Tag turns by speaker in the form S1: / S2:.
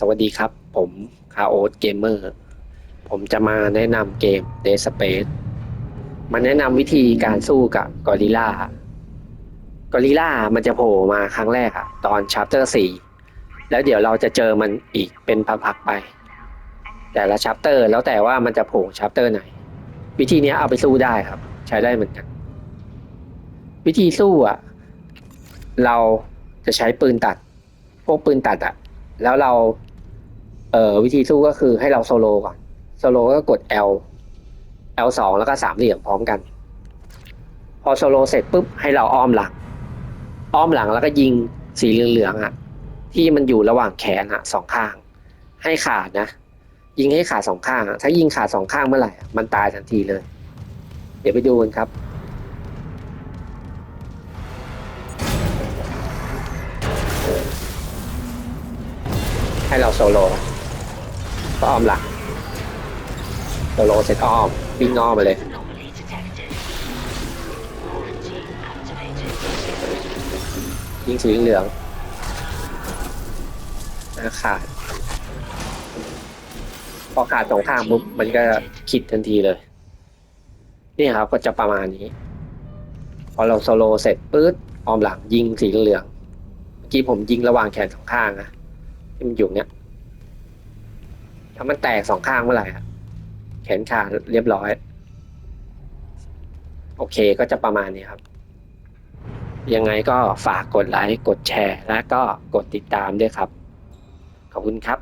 S1: สวัสดีครับ ผมคาโอสเกมเมอร์ ผมจะมาแนะนำเกม Dead Space มาแนะนำวิธีการสู้กับกอริล่ากอริล่ามันจะโผล่มาครั้งแรกอะตอนชัปเตอร์4แล้วเดี๋ยวเราจะเจอมันอีกเป็นพักๆไป แต่ละชัปเตอร์แล้วแต่ว่ามันจะโผล่ชัปเตอร์ไหน วิธีนี้เอาไปสู้ได้ครับ ใช้ได้เหมือนกัน วิธีสู้อะเราจะใช้ปืนตัด พวกปืนตัดอะ แล้วเรา เอ่อวิธีสู้ก็คือให้เราโซโลก่อนโซโลก็กด L L สองแล้วก็สามเหลี่ยมพร้อมกัน พอโซโลเสร็จปุ๊บให้เราอ้อมหลัง อ้อมหลังแล้วก็ยิงสีเหลืองๆอะ ที่มันอยู่ระหว่างแขนอะสองข้าง ให้ขาดนะ ยิงให้ขาดสองข้าง ถ้ายิงขาดสองข้างเมื่อไหร่ มันตายทันทีเลย เดี๋ยวไปดูกันครับ ให้เราโซโล่ก็อ้อมหลังโซโล่เสร็จอ้อมวิ่งอ้อมไปเลยยิงสีเหลืองนะขาด พอขาดสองข้างปุ๊บมันก็คิดทันทีเลย นี่ครับก็จะประมาณนี้ พอเราโซโลเสร็จปื๊ดออมหลังยิงสีเหลืองเมื่อกี้ผมยิงระหว่างแขนสองข้างนะ ที่มันอยู่เนี้ยถ้ามันแตกสองข้างเมื่อไหร่อะแขนขาเรียบร้อย โอเคก็จะประมาณนี้ครับ ยังไงก็ฝากกดไลค์ กดแชร์ และก็กดติดตามด้วยครับ ขอบคุณครับ